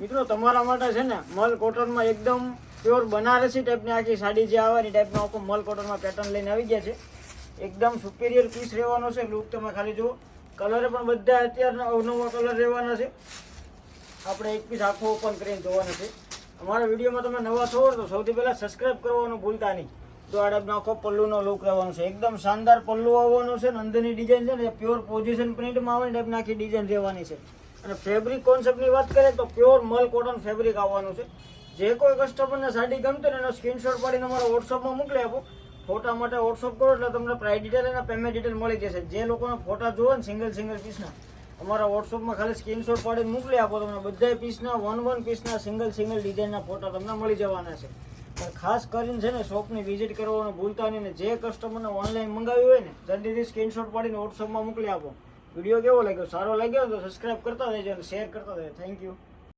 મિત્રો, તમારા માટે છે ને મલ કોટનમાં એકદમ પ્યોર બનારસી ટાઈપની આખી સાડી જે આવે ને ટાઈપનો આખો મલ કોટનમાં પેટર્ન લઈને આવી ગયા છે. એકદમ સુપેરિયર પીસ રહેવાનો છે લુક તમે ખાલી જુઓ. કલર પણ બધા અત્યારના અવનવા કલર રહેવાના છે. આપણે એક પીસ આખો ઓપન કરીને જોવાના છે. અમારા વિડીયોમાં તમે નવા છો તો સૌથી પહેલાં સબસ્ક્રાઇબ કરવાનું ભૂલતા નહીં. તો ટાઈપનો આખો પલ્લુનો લુક રહેવાનો છે. એકદમ શાનદાર પલ્લુ આવવાનો છે. ને અંદરની ડિઝાઇન છે ને પ્યોર પોઝિશન પ્રિન્ટમાં આવે ને આખી ડિઝાઇન રહેવાની છે. અને ફેબ્રિક કોન્સેપ્ટની વાત કરીએ તો પ્યોર મલ કોટન ફેબ્રિક આવવાનું છે. જે કોઈ કસ્ટમરને સાડી ગમતી ને એનો સ્ક્રીનશોટ પાડીને અમારા વોટ્સઅપમાં મોકલી આપો. ફોટા માટે વોટ્સઅપ કરો એટલે તમને પ્રાઇસ ડિટેલ અને પેમેન્ટ ડિટેલ મળી જશે. જે લોકોને ફોટા જોવે ને સિંગલ સિંગલ પીસના અમારા વોટ્સઅપમાં ખાલી સ્ક્રીનશોટ પાડીને મોકલી આપો. તમને બધા પીસના વન વન પીસના સિંગલ સિંગલ ડિઝાઇનના ફોટા તમને મળી જવાના છે. પણ ખાસ કરીને છે ને શોપની વિઝિટ કરવાનું ભૂલતા નહીં ને જે કસ્ટમરને ઓનલાઈન મંગાવ્યું હોય ને જલ્દીથી સ્ક્રીનશોટ પાડીને વોટ્સઅપમાં મોકલી આપો. વીડિયો કેવો લાગ્યો? સારો લાગ્યો તો સબસ્ક્રાઇબ કરતા રહેજો અને શેર કરતા રહેજો. Thank you